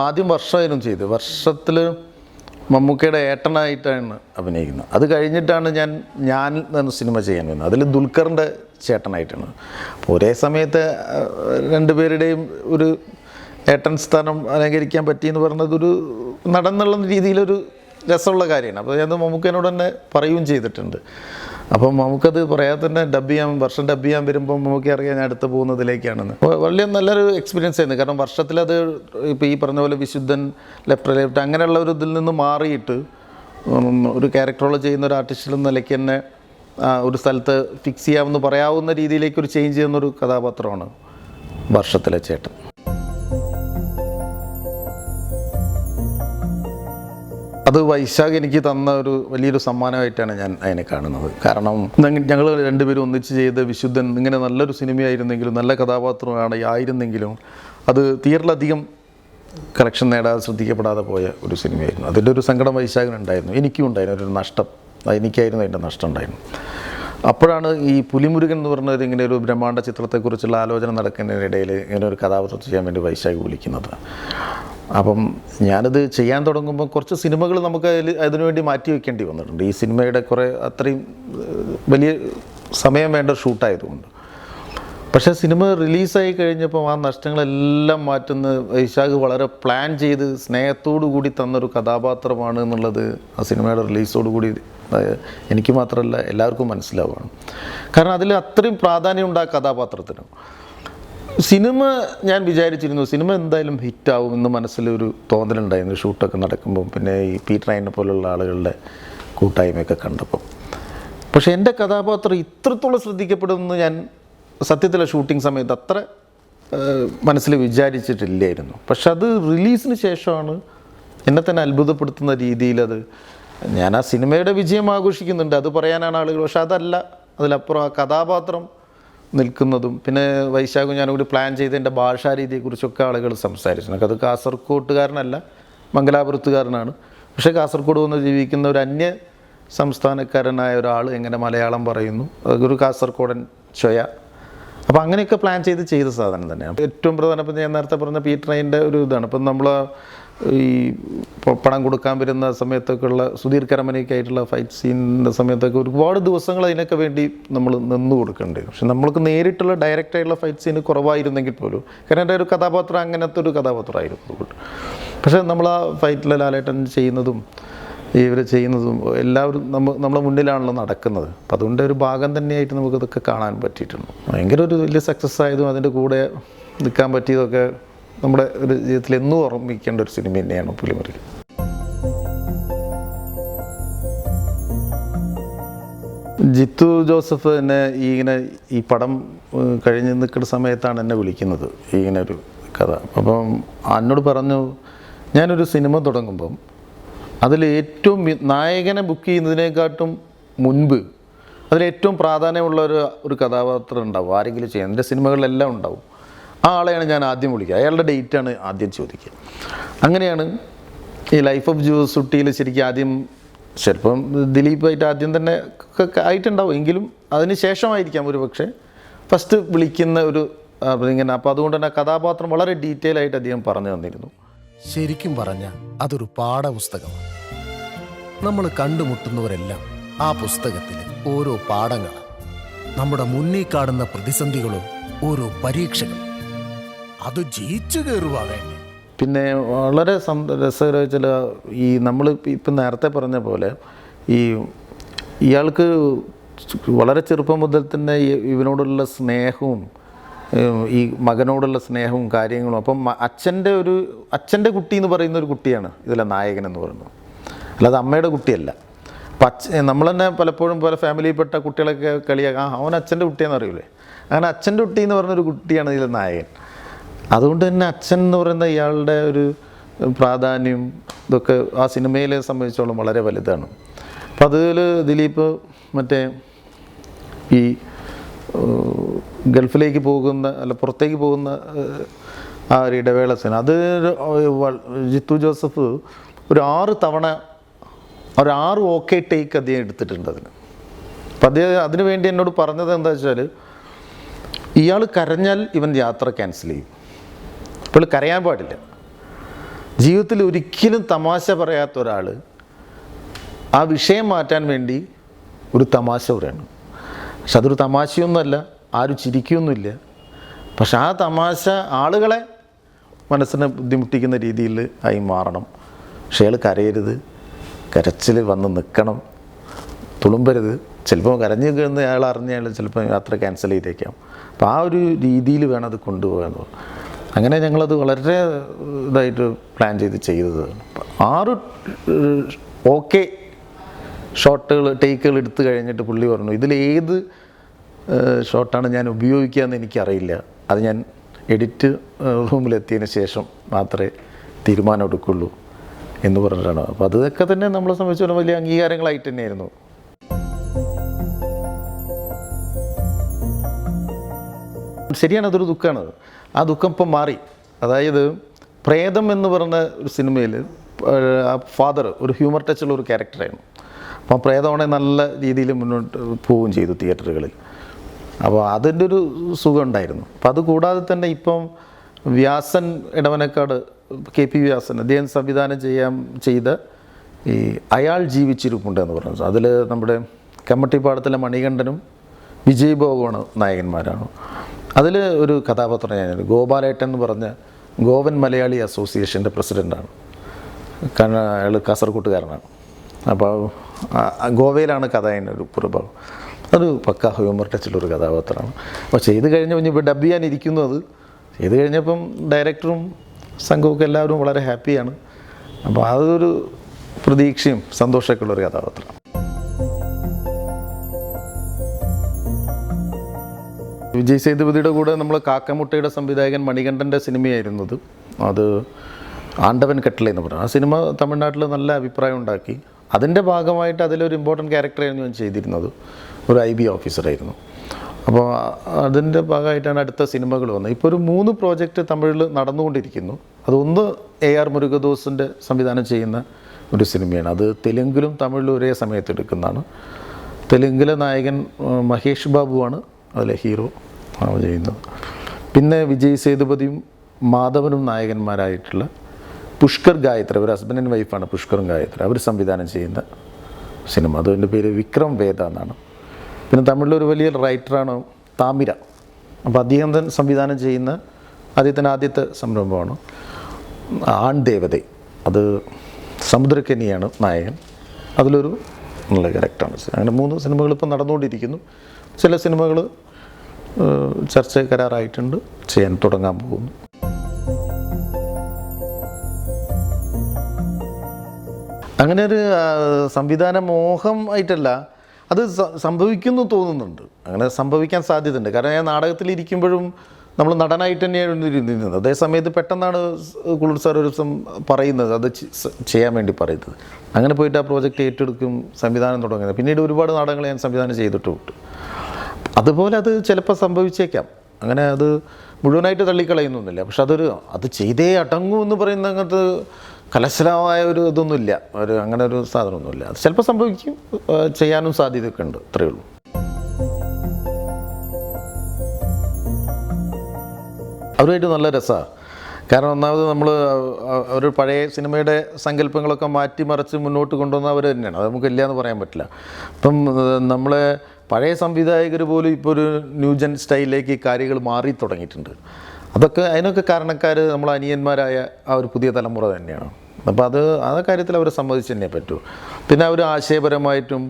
ആദ്യം വർഷമായിരുന്നു ചെയ്ത്. വർഷത്തിൽ മമ്മൂക്കയുടെ ഏട്ടനായിട്ടാണ് അഭിനയിക്കുന്നത്. അത് കഴിഞ്ഞിട്ടാണ് ഞാൻ ഞാൻ എന്ന സിനിമ ചെയ്യാൻ വന്നത് അതിൽ ദുൽഖറിന്റെ ചേട്ടനായിട്ടാണ്. ഒരേ സമയത്ത് രണ്ടുപേരുടെയും ഒരു ഏട്ടൻ സ്ഥാനം അലങ്കരിക്കാൻ പറ്റിയെന്ന് പറഞ്ഞത് ഒരു നടന്നുള്ള രീതിയിലൊരു രസമുള്ള കാര്യമാണ്. അപ്പോൾ ഞാൻ മമ്മൂക്കനോട് തന്നെ പറയുകയും ചെയ്തിട്ടുണ്ട്. അപ്പം നമുക്കത് പറയാതെ തന്നെ ഡബ് ചെയ്യാൻ വർഷം ഡബ് ചെയ്യാൻ വരുമ്പോൾ നമുക്ക് അറിയാം ഞാൻ അടുത്ത് പോകുന്നതിലേക്കാണെന്ന്. വലിയ നല്ലൊരു എക്സ്പീരിയൻസ് ആയിരുന്നു. കാരണം വർഷത്തിലത് ഇപ്പോൾ ഈ പറഞ്ഞ പോലെ വിശുദ്ധൻ ലെഫ്റ്റ് ലെഫ്റ്റ് അങ്ങനെയുള്ള ഒരു ഇതിൽ നിന്ന് മാറിയിട്ട് ഒരു ക്യാരക്ടറോളം ചെയ്യുന്ന ഒരു ആർട്ടിസ്റ്റിൽ നിലയ്ക്ക് തന്നെ ഒരു സ്ഥലത്ത് ഫിക്സ് ചെയ്യാമെന്ന് പറയാവുന്ന രീതിയിലേക്ക് ഒരു ചേഞ്ച് ചെയ്യുന്നൊരു കഥാപാത്രമാണ് വർഷത്തിലെ ചേട്ടൻ. അത് വൈശാഖ് എനിക്ക് തന്ന ഒരു വലിയൊരു സമ്മാനമായിട്ടാണ് ഞാൻ അതിനെ കാണുന്നത്. കാരണം ഞങ്ങൾ രണ്ടുപേരും ഒന്നിച്ച് ചെയ്ത വിശുദ്ധൻ ഇങ്ങനെ നല്ലൊരു സിനിമയായിരുന്നെങ്കിലും നല്ല കഥാപാത്രമാണ് ആയിരുന്നെങ്കിലും അത് തീരിലധികം കളക്ഷൻ നേടാതെ ശ്രദ്ധിക്കപ്പെടാതെ പോയ ഒരു സിനിമയായിരുന്നു. അതിന്റെ ഒരു സങ്കടം വൈശാഖിനുണ്ടായിരുന്നു. എനിക്കും ഉണ്ടായിരുന്നു. ഒരു നഷ്ടം. എനിക്കായിരുന്നു അതിന്റെ നഷ്ടം ഉണ്ടായിരുന്നു അപ്പോഴാണ് ഈ പുലിമുരുകൻ എന്ന് പറഞ്ഞ ഇങ്ങനെ ഒരു ബ്രഹ്മാണ്ഡ ചിത്രത്തെക്കുറിച്ചുള്ള ആലോചന നടക്കുന്നതിനിടയിൽ ഇങ്ങനെ ഒരു കഥാപാത്രം ചെയ്യാൻ വേണ്ടി വൈശാഖ് വിളിക്കുന്നത്. അപ്പം ഞാനത് ചെയ്യാൻ തുടങ്ങുമ്പോൾ കുറച്ച് സിനിമകൾ നമുക്ക് അതിൽ അതിനുവേണ്ടി മാറ്റി വയ്ക്കേണ്ടി വന്നിട്ടുണ്ട്. ഈ സിനിമയുടെ കുറേ അത്രയും വലിയ സമയം വേണ്ട ഷൂട്ടായതുകൊണ്ട്. പക്ഷേ സിനിമ റിലീസായി കഴിഞ്ഞപ്പോൾ ആ നഷ്ടങ്ങളെല്ലാം മാറ്റുന്ന വൈശാഖ് വളരെ പ്ലാൻ ചെയ്ത് സ്നേഹത്തോടു കൂടി തന്നൊരു കഥാപാത്രമാണ് എന്നുള്ളത് ആ സിനിമയുടെ റിലീസോടു കൂടി എനിക്ക് മാത്രമല്ല എല്ലാവർക്കും മനസ്സിലാവുകയാണ്. കാരണം അതിൽ അത്രയും പ്രാധാന്യമുണ്ട് ആ കഥാപാത്രത്തിന്. സിനിമ ഞാൻ വിചാരിച്ചിരുന്നു സിനിമ എന്തായാലും ഹിറ്റാവും എന്ന് മനസ്സിലൊരു തോന്നലുണ്ടായിരുന്നു ഷൂട്ടൊക്കെ നടക്കുമ്പോൾ പിന്നെ ഈ പീറ്റർ അയിനെ പോലുള്ള ആളുകളുടെ കൂട്ടായ്മയൊക്കെ കണ്ടപ്പോൾ പക്ഷേ എന്റെ കഥാപാത്രം ഇത്രത്തോളം ശ്രദ്ധിക്കപ്പെടുമെന്ന് ഞാൻ സത്യത്തിലെ ഷൂട്ടിംഗ് സമയത്ത് അത്ര മനസ്സിൽ വിചാരിച്ചിട്ടില്ലായിരുന്നു. പക്ഷെ അത് റിലീസിന് ശേഷമാണ് എന്നെ തന്നെ അത്ഭുതപ്പെടുത്തുന്ന രീതിയിൽ അത് ഞാൻ ആ സിനിമയുടെ വിജയം ആഘോഷിക്കുന്നുണ്ട്. അത് പറയാനാണ് ആളുകൾ. പക്ഷെ അതല്ല അതിലപ്പുറം ആ കഥാപാത്രം നിൽക്കുന്നതും. പിന്നെ വൈശാഖും ഞാനും കൂടി പ്ലാൻ ചെയ്തതിന്റെ ഭാഷാരീതിയെക്കുറിച്ചൊക്കെ ആളുകൾ സംസാരിച്ചു അത് കാസർകോട്ടുകാരനല്ല മംഗലാപുരത്തുകാരനാണ്. പക്ഷേ കാസർഗോഡ് വന്ന് ജീവിക്കുന്ന ഒരു അന്യ സംസ്ഥാനക്കാരനായ ഒരാൾ എങ്ങനെ മലയാളം പറയുന്നു? അതൊരു കാസർഗോഡൻ ചൊയ. അപ്പോൾ അങ്ങനെയൊക്കെ പ്ലാൻ ചെയ്ത് ചെയ്ത സാധനം തന്നെയാണ്. ഏറ്റവും പ്രധാനപ്പെട്ട ഞാൻ നേരത്തെ പറഞ്ഞ പീറ്റർ അതിന്റെ ഒരു ഇതാണ്. ഇപ്പം നമ്മൾ ഈ പണം കൊടുക്കാൻ വരുന്ന സമയത്തൊക്കെ ഉള്ള സുധീർ കരമനയ്ക്കായിട്ടുള്ള ഫൈറ്റ് സീനിന്റെ സമയത്തൊക്കെ ഒരുപാട് ദിവസങ്ങൾ അതിനൊക്കെ വേണ്ടി നമ്മൾ നിന്ന് കൊടുക്കേണ്ടി. പക്ഷെ നമ്മൾക്ക് നേരിട്ടുള്ള ഡയറക്റ്റായിട്ടുള്ള ഫൈറ്റ് സീന് കുറവായിരുന്നെങ്കിൽ പോലും കാരണം എന്റെ ഒരു കഥാപാത്രം അങ്ങനത്തെ ഒരു കഥാപാത്രമായിരുന്നു അതുകൊണ്ട്. പക്ഷേ നമ്മൾ ആ ഫൈറ്റിൽ ലാലേട്ടൻ ചെയ്യുന്നതും ഇവർ ചെയ്യുന്നതും എല്ലാവരും നമ്മ നമ്മളെ മുന്നിലാണല്ലോ നടക്കുന്നത്. അപ്പം അതുകൊണ്ട് ഒരു ഭാഗം തന്നെയായിട്ട് നമുക്കിതൊക്കെ കാണാൻ പറ്റിയിട്ടുണ്ട്. ഭയങ്കര ഒരു വലിയ സക്സസ് ആയതും അതിന്റെ കൂടെ നിൽക്കാൻ പറ്റിയതൊക്കെ നമ്മുടെ ഒരു ജീവിതത്തിൽ എന്നും ഓർമ്മിക്കേണ്ട ഒരു സിനിമ തന്നെയാണ് പുലിമുരുകൻ ജിത്തു ജോസഫ് എന്നെ ഇങ്ങനെ ഈ പടം കഴിഞ്ഞ് നിൽക്കുന്ന സമയത്താണ് എന്നെ വിളിക്കുന്നത്. ഇങ്ങനെ ഒരു കഥ. അപ്പം എന്നോട് പറഞ്ഞു ഞാനൊരു സിനിമ തുടങ്ങുമ്പം അതിൽ ഏറ്റവും നായകനെ ബുക്ക് ചെയ്യുന്നതിനെക്കാട്ടും മുൻപ് അതിൽ ഏറ്റവും പ്രാധാന്യമുള്ള ഒരു ഒരു കഥാപാത്രം ഉണ്ടാവും. ആരെങ്കിലും ചെയ്യാൻ എന്റെ സിനിമകളിലെല്ലാം ഉണ്ടാവും. ആ ആളെയാണ് ഞാൻ ആദ്യം വിളിക്കുക. അയാളുടെ ഡേറ്റാണ് ആദ്യം ചോദിക്കുക. അങ്ങനെയാണ് ഈ ലൈഫ് ഓഫ് ജൂസ് സുട്ടിയിൽ ശരിക്കും ആദ്യം ചിലപ്പം ദിലീപായിട്ട് ആദ്യം തന്നെ ആയിട്ടുണ്ടാവും. എങ്കിലും അതിന് ശേഷമായിരിക്കാം ഒരു പക്ഷേ ഫസ്റ്റ് വിളിക്കുന്ന ഒരു ഇങ്ങനെ അപ്പോൾ അതുകൊണ്ട് തന്നെ കഥാപാത്രം വളരെ ഡീറ്റെയിൽ ആയിട്ട് അദ്ദേഹം പറഞ്ഞു തന്നിരുന്നു. ശരിക്കും പറഞ്ഞാൽ അതൊരു പാഠപുസ്തകമാണ്. നമ്മൾ കണ്ടുമുട്ടുന്നവരെല്ലാം ആ പുസ്തകത്തിലെ ഓരോ പാഠങ്ങളാണ്. നമ്മുടെ മുന്നിൽ കാണുന്ന പ്രതിസന്ധികളും ഓരോ പരീക്ഷകൾ അത് ജയിച്ചു കയറുക പിന്നെ വളരെ രസകരമായ ചില ഈ നമ്മൾ ഇപ്പം നേരത്തെ പറഞ്ഞ പോലെ ഈ ഇയാൾക്ക് വളരെ ചെറുപ്പം മുതൽ തന്നെ ഇവനോടുള്ള സ്നേഹവും ഈ മകനോടുള്ള സ്നേഹവും കാര്യങ്ങളും അപ്പം അച്ഛന്റെ ഒരു അച്ഛന്റെ കുട്ടി എന്ന് പറയുന്ന ഒരു കുട്ടിയാണ് ഇതിലെ നായകൻ എന്ന് പറയുന്നത്. അല്ലാതെ അമ്മയുടെ കുട്ടിയല്ല. അപ്പം അച്ഛ നമ്മൾ തന്നെ പലപ്പോഴും പല ഫാമിലിയിൽപ്പെട്ട കുട്ടികളൊക്കെ കളിയാക്കാം അവൻ അച്ഛന്റെ കുട്ടിയാണെന്ന് അറിയില്ലേ അങ്ങനെ അച്ഛന്റെ കുട്ടി എന്ന് പറഞ്ഞൊരു കുട്ടിയാണ് ഇതിലെ നായകൻ. അതുകൊണ്ട് തന്നെ അച്ഛൻ എന്ന് പറയുന്ന ഇയാളുടെ ഒരു പ്രാധാന്യം ഇതൊക്കെ ആ സിനിമയിലെ സംബന്ധിച്ചോളം വളരെ വലുതാണ്. അപ്പം അതിൽ ദിലീപ് മറ്റേ ഈ ഗൾഫിലേക്ക് പോകുന്ന അല്ല പുറത്തേക്ക് പോകുന്ന ആ ഒരു ഇടവേള സീൻ അത് ജിത്തു ജോസഫ് ഒരു ആറ് തവണ ഒരു ആറ് ഓക്കെ ടേക്ക് അദ്ദേഹം എടുത്തിട്ടുണ്ട് അതിന്. അപ്പം അദ്ദേഹം അതിനു വേണ്ടി എന്നോട് പറഞ്ഞത് എന്താ വെച്ചാൽ ഇയാൾ കരഞ്ഞാൽ ഇവൻ യാത്ര ക്യാൻസൽ ചെയ്യും. ഇപ്പോൾ കരയാൻ പാടില്ല. ജീവിതത്തിൽ ഒരിക്കലും തമാശ പറയാത്ത ഒരാൾ ആ വിഷയം മാറ്റാൻ വേണ്ടി ഒരു തമാശ പറയണം. പക്ഷെ അതൊരു തമാശയൊന്നുമല്ല ആരും ചിരിക്കുകയൊന്നുമില്ല പക്ഷെ ആ തമാശ ആളുകളെ മനസ്സിനെ ബുദ്ധിമുട്ടിക്കുന്ന രീതിയിൽ ആയി മാറണം. പക്ഷെ അയാൾ കരയരുത് കരച്ചിൽ വന്ന് നിൽക്കണം തുളുമ്പരുത്. ചിലപ്പോൾ കരഞ്ഞു കഴിഞ്ഞ് അയാൾ അറിഞ്ഞ അയാൾ ചിലപ്പോൾ യാത്ര ക്യാൻസൽ ചെയ്തേക്കാം. അപ്പോൾ ആ ഒരു രീതിയിൽ വേണം അത് കൊണ്ടുപോകാൻ. അങ്ങനെ ഞങ്ങളത് വളരെ ഇതായിട്ട് പ്ലാൻ ചെയ്ത് ചെയ്തത്. ആറ് ഓക്കെ ഷോട്ടുകൾ ടേക്കുകൾ എടുത്തു കഴിഞ്ഞിട്ട് പുള്ളി പറഞ്ഞു ഇതിലേത് ഷോട്ടാണ് ഞാൻ ഉപയോഗിക്കുക എന്ന് എനിക്കറിയില്ല. അത് ഞാൻ എഡിറ്റ് റൂമിലെത്തിയതിന് ശേഷം മാത്രമേ തീരുമാനം എടുക്കുള്ളൂ എന്ന് പറഞ്ഞിട്ടാണ്. അപ്പോൾ അതൊക്കെ തന്നെ നമ്മളെ സംബന്ധിച്ചിടത്തോളം വലിയ അംഗീകാരങ്ങളായിട്ട് തന്നെയായിരുന്നു. ശരിയാണ് അതൊരു ദുഃഖമാണ്. ആ ദുഃഖം ഇപ്പം മാറി. അതായത് പ്രേതം എന്ന് പറഞ്ഞ ഒരു സിനിമയിൽ ആ ഫാദർ ഒരു ഹ്യൂമർ ടച്ച് ഉള്ള ഒരു ക്യാരക്ടറായിരുന്നു. അപ്പം പ്രേതമാണെങ്കിൽ നല്ല രീതിയിൽ മുന്നോട്ട് പോവുകയും ചെയ്തു തിയേറ്ററുകളിൽ. അപ്പോൾ അതിന്റെ ഒരു സുഖം ഉണ്ടായിരുന്നു. അപ്പോൾ അതുകൂടാതെ തന്നെ ഇപ്പം വ്യാസൻ ഇടവനക്കാട് കെ പി വ്യാസൻ അദ്ദേഹം സംവിധാനം ചെയ്യാൻ ചെയ്ത ഈ അയാൾ ജീവിച്ചിരിപ്പുണ്ട് എന്ന് പറഞ്ഞു. അതിൽ നമ്മുടെ കമ്മട്ടിപ്പാടത്തിലെ മണികണ്ഠനും വിജയ് ഭോഗമാണ് നായകന്മാരാണ്. അതിൽ ഒരു കഥാപാത്രം ഞാൻ ഗോപാലേട്ടൻ എന്ന് പറഞ്ഞ ഗോവൻ മലയാളി അസോസിയേഷന്റെ പ്രസിഡന്റാണ്. കാരണം അയാൾ കാസർഗോട്ടുകാരനാണ് അപ്പോൾ ഗോവയിലാണ് കഥ ഒരു പ്രഭാവം അത് പക്ക ഹ്യൂമർ ടച്ചിലൊരു കഥാപാത്രമാണ്. അപ്പോൾ ചെയ്ത് കഴിഞ്ഞപ്പോൾ ഇനി ഇപ്പോൾ ഡബ് ചെയ്യാൻ അത്. ചെയ്ത് കഴിഞ്ഞപ്പം ഡയറക്ടറും സംഘവും എല്ലാവരും വളരെ ഹാപ്പിയാണ്. അപ്പോൾ അതൊരു പ്രതീക്ഷയും സന്തോഷമൊക്കെ ഉള്ളൊരു കഥാപാത്രം. വിജയ് സേതുപതിയുടെ കൂടെ നമ്മൾ കാക്കമുട്ടയുടെ സംവിധായകൻ മണികണ്ഠന്റെ സിനിമയായിരുന്നത്. അത് ആണ്ടവൻ കെട്ടില എന്ന് പറഞ്ഞു. ആ സിനിമ തമിഴ്നാട്ടിൽ നല്ല അഭിപ്രായം ഉണ്ടാക്കി. അതിന്റെ ഭാഗമായിട്ട് അതിലൊരു ഇമ്പോർട്ടന്റ് ക്യാരക്ടറായിരുന്നു ഞാൻ ചെയ്തിരുന്നത്. ഒരു ഐ ബി ഓഫീസറായിരുന്നു അപ്പോൾ അതിന്റെ ഭാഗമായിട്ടാണ് അടുത്ത സിനിമകൾ വന്നത്. ഇപ്പോൾ ഒരു മൂന്ന് പ്രോജക്റ്റ് തമിഴിൽ നടന്നുകൊണ്ടിരിക്കുന്നു. അതൊന്ന് എ ആർ മുരുകദോസിന്റെ സംവിധാനം ചെയ്യുന്ന ഒരു സിനിമയാണ്. അത് തെലുങ്കിലും തമിഴിലും ഒരേ സമയത്ത് എടുക്കുന്നതാണ്. തെലുങ്കിലെ നായകൻ മഹേഷ് ബാബുവാണ് അതിലെ ഹീറോ ആണ് ചെയ്യുന്നത് പിന്നെ വിജയ് സേതുപതിയും മാധവനും നായകന്മാരായിട്ടുള്ള പുഷ്കർ ഗായത്രി ഒരു ഹസ്ബൻഡ് ആൻഡ് വൈഫാണ് പുഷ്കറും ഗായത്രി. അവർ സംവിധാനം ചെയ്യുന്ന സിനിമ. അതിന്റെ പേര് വിക്രം വേദ എന്നാണ്. പിന്നെ തമിഴിലൊരു വലിയ റൈറ്ററാണ് താമിര. അപ്പോൾ അദ്ദേഹം തന്നെ സംവിധാനം ചെയ്യുന്ന അദ്ദേഹത്തിന്റെ ആദ്യത്തെ സംരംഭമാണ് ആൺ ദേവതേ. അത് സമുദ്രക്കനിയാണ് നായകൻ. അതിലൊരു നല്ല ക്യാരക്ടറാണ് അങ്ങനെ മൂന്ന് സിനിമകൾ ഇപ്പം നടന്നുകൊണ്ടിരിക്കുന്നു. ചില സിനിമകൾ ചർച്ച കരാറായിട്ടുണ്ട്. ചെയ്യാൻ തുടങ്ങാൻ പോകുന്നു. അങ്ങനെ ഒരു സംവിധാന മോഹം ആയിട്ടല്ല അത് സംഭവിക്കുന്നു തോന്നുന്നുണ്ട്. അങ്ങനെ സംഭവിക്കാൻ സാധ്യതയുണ്ട്. കാരണം ഞാൻ നാടകത്തിലിരിക്കുമ്പോഴും നമ്മൾ നടനായിട്ട് തന്നെയാണ് ഇരുന്നിരുന്നത്. അതേസമയത്ത് പെട്ടെന്നാണ് കുളിർ സാർ ഒരു ദിവസം പറയുന്നത് അത് ചെയ്യാൻ വേണ്ടി പറയുന്നത്. അങ്ങനെ പോയിട്ട് ആ പ്രോജക്റ്റ് ഏറ്റെടുക്കും സംവിധാനം തുടങ്ങുന്നത്. പിന്നീട് ഒരുപാട് നാടകങ്ങൾ ഞാൻ സംവിധാനം ചെയ്തിട്ടുമുണ്ട് അതുപോലെ അത് ചിലപ്പോൾ സംഭവിച്ചേക്കാം. അങ്ങനെ അത് മുഴുവനായിട്ട് തള്ളിക്കളയുന്നൊന്നുമില്ല. പക്ഷെ അതൊരു അത് ചെയ്തേ അടങ്ങൂ എന്ന് പറയുന്ന അങ്ങനത്തെ കലശലമായ ഒരു ഇതൊന്നുമില്ല. ഒരു അങ്ങനെ ഒരു സാധനമൊന്നുമില്ല. അത് ചിലപ്പോൾ സംഭവിക്കും ചെയ്യാനും സാധ്യതയൊക്കെ ഉണ്ട്. അത്രയേ ഉള്ളൂ. അവരുമായിട്ട് നല്ല രസമാണ് കാരണം ഒന്നാമത് നമ്മൾ ഒരു പഴയ സിനിമയുടെ സങ്കല്പങ്ങളൊക്കെ മാറ്റിമറിച്ച് മുന്നോട്ട് കൊണ്ടുവന്ന അവർ തന്നെയാണ്. അത് നമുക്ക് ഇല്ല എന്ന് പറയാൻ പറ്റില്ല. അപ്പം നമ്മളെ പഴയ സംവിധായകർ പോലും ഇപ്പോൾ ഒരു ന്യൂജൻ സ്റ്റൈലിലേക്ക് കാര്യങ്ങൾ മാറി തുടങ്ങിയിട്ടുണ്ട്. അതൊക്കെ അതിനൊക്കെ കാരണക്കാർ നമ്മൾ അനിയന്മാരായ ആ ഒരു പുതിയ തലമുറ തന്നെയാണ്. അപ്പോൾ അത് ആ കാര്യത്തിൽ അവർ സമ്മതിച്ച് തന്നെ പറ്റൂ. പിന്നെ അവർ ആശയപരമായിട്ടും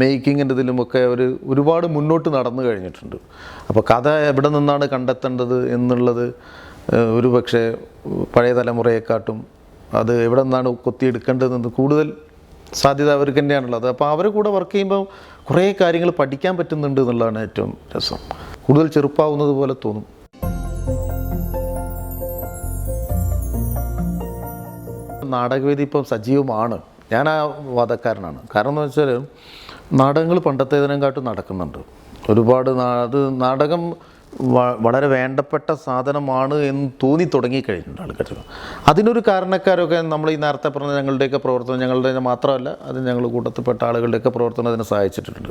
മേക്കിങ്ങിന്റെ ഇതിലുമൊക്കെ അവർ ഒരുപാട് മുന്നോട്ട് നടന്നു കഴിഞ്ഞിട്ടുണ്ട്. അപ്പോൾ കഥ എവിടെ നിന്നാണ് കണ്ടെത്തേണ്ടത് എന്നുള്ളത് ഒരു പക്ഷേ പഴയ തലമുറയെക്കാട്ടും അത് എവിടെ നിന്നാണ് കൊത്തിയെടുക്കേണ്ടതെന്ന് കൂടുതൽ സാധ്യത അവർക്ക് തന്നെയാണുള്ളത് അപ്പോൾ അവരെ കൂടെ വർക്ക് ചെയ്യുമ്പോൾ കുറേ കാര്യങ്ങൾ പഠിക്കാൻ പറ്റുന്നുണ്ട് എന്നുള്ളതാണ് ഏറ്റവും രസം. കൂടുതൽ ചെറുപ്പാവുന്നത് പോലെ തോന്നും. നാടകവേദി ഇപ്പം സജീവമാണ്. ഞാൻ ആ വാദക്കാരനാണ്. കാരണം എന്ന് വെച്ചാൽ നാടകങ്ങൾ പണ്ടത്തേതിനെക്കാട്ടും നടക്കുന്നുണ്ട്. ഒരുപാട് അത് നാടകം വളരെ വേണ്ടപ്പെട്ട സാധനമാണ് എന്ന് തോന്നി തുടങ്ങിക്കഴിഞ്ഞിട്ടുണ്ട് ആൾക്കാർക്ക് അതിനൊരു കാരണക്കാരൊക്കെ നമ്മൾ ഈ നേരത്തെ പറഞ്ഞ ഞങ്ങളുടെയൊക്കെ പ്രവർത്തനം ഞങ്ങളുടെ മാത്രമല്ല അത് ഞങ്ങൾ കൂട്ടത്തിൽപ്പെട്ട ആളുകളുടെയൊക്കെ പ്രവർത്തനം അതിനെ സഹായിച്ചിട്ടുണ്ട്.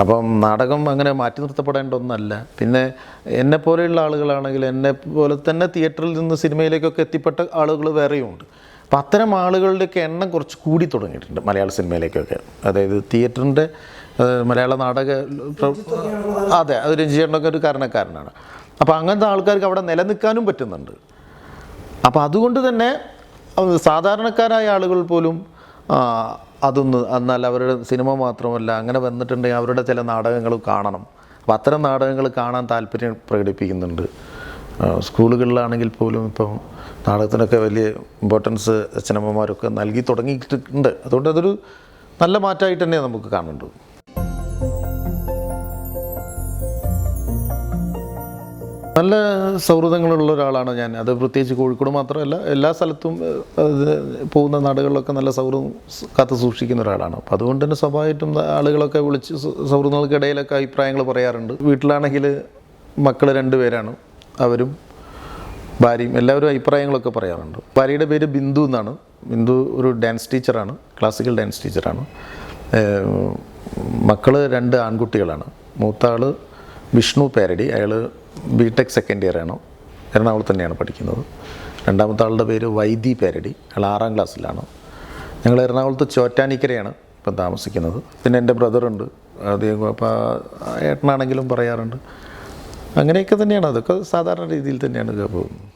അപ്പം നാടകം അങ്ങനെ മാറ്റി നിർത്തപ്പെടേണ്ട ഒന്നല്ല പിന്നെ എന്നെ പോലെയുള്ള ആളുകളാണെങ്കിൽ എന്നെ പോലെ തന്നെ തിയേറ്ററിൽ നിന്ന് സിനിമയിലേക്കൊക്കെ എത്തിപ്പെട്ട ആളുകൾ വേറെയും ഉണ്ട് അപ്പം അത്തരം ആളുകളുടെയൊക്കെ എണ്ണം കുറച്ച് കൂടി തുടങ്ങിയിട്ടുണ്ട് മലയാള സിനിമയിലേക്കൊക്കെ. അതായത് തിയേറ്ററിന്റെ മലയാള നാടക അതെ അത് രഞ്ജിച്ചേട്ടനൊക്കെ ഒരു കാരണക്കാരനാണ്. അപ്പോൾ അങ്ങനത്തെ ആൾക്കാർക്ക് അവിടെ നിലനിൽക്കാനും പറ്റുന്നുണ്ട്. അപ്പോൾ അതുകൊണ്ട് തന്നെ അത് സാധാരണക്കാരായ ആളുകൾ പോലും അതൊന്ന് എന്നാൽ അവരുടെ സിനിമ മാത്രമല്ല അങ്ങനെ വന്നിട്ടുണ്ടെങ്കിൽ അവരുടെ ചില നാടകങ്ങൾ കാണണം. അപ്പോൾ അത്തരം നാടകങ്ങൾ കാണാൻ താല്പര്യം പ്രകടിപ്പിക്കുന്നുണ്ട്. സ്കൂളുകളിലാണെങ്കിൽ പോലും ഇപ്പം നാടകത്തിനൊക്കെ വലിയ ഇമ്പോർട്ടൻസ് അച്ഛനമ്മമാരൊക്കെ നൽകി തുടങ്ങിയിട്ടുണ്ട്. അതുകൊണ്ട് അതൊരു നല്ല മാറ്റമായിട്ട് തന്നെ നമുക്ക് കാണേണ്ടത് നല്ല സൗഹൃദങ്ങളുള്ള ഒരാളാണ് ഞാൻ. അത് പ്രത്യേകിച്ച് കോഴിക്കോട് മാത്രമല്ല എല്ലാ സ്ഥലത്തും പോകുന്ന നാടുകളിലൊക്കെ നല്ല സൗഹൃദം കാത്തു സൂക്ഷിക്കുന്ന ഒരാളാണ്. അപ്പോൾ അതുകൊണ്ട് തന്നെ സ്വാഭാവികമായിട്ടും ആളുകളൊക്കെ വിളിച്ച് സൗഹൃദങ്ങൾക്കിടയിലൊക്കെ അഭിപ്രായങ്ങൾ പറയാറുണ്ട്. വീട്ടിലാണെങ്കിൽ മക്കൾ രണ്ടുപേരാണ് അവരും ഭാര്യയും എല്ലാവരും അഭിപ്രായങ്ങളൊക്കെ പറയാറുണ്ട്. ഭാര്യയുടെ പേര് ബിന്ദു എന്നാണ്. ബിന്ദു ഒരു ഡാൻസ് ടീച്ചറാണ് ക്ലാസിക്കൽ ഡാൻസ് ടീച്ചറാണ്. മക്കൾ രണ്ട് ആൺകുട്ടികളാണ്. മൂത്ത ആൾ വിഷ്ണു പേരടി. അയാൾ ബി ടെക് സെക്കൻഡ് ഇയർ ആണ്. എറണാകുളത്ത് തന്നെയാണ് പഠിക്കുന്നത്. രണ്ടാമത്തെ ആളുടെ പേര് വൈദി പേരടി. അയാൾ ആറാം ക്ലാസ്സിലാണ്. ഞങ്ങൾ എറണാകുളത്ത് ചോറ്റാനിക്കരയാണ് ഇപ്പം താമസിക്കുന്നത്. പിന്നെ എന്റെ ബ്രദറുണ്ട് അദ്ദേഹം അപ്പോൾ ഏട്ടനാണെങ്കിലും പറയാറുണ്ട്. അങ്ങനെയൊക്കെ തന്നെയാണ്. അതൊക്കെ സാധാരണ രീതിയിൽ തന്നെയാണ് പോകുന്നത്.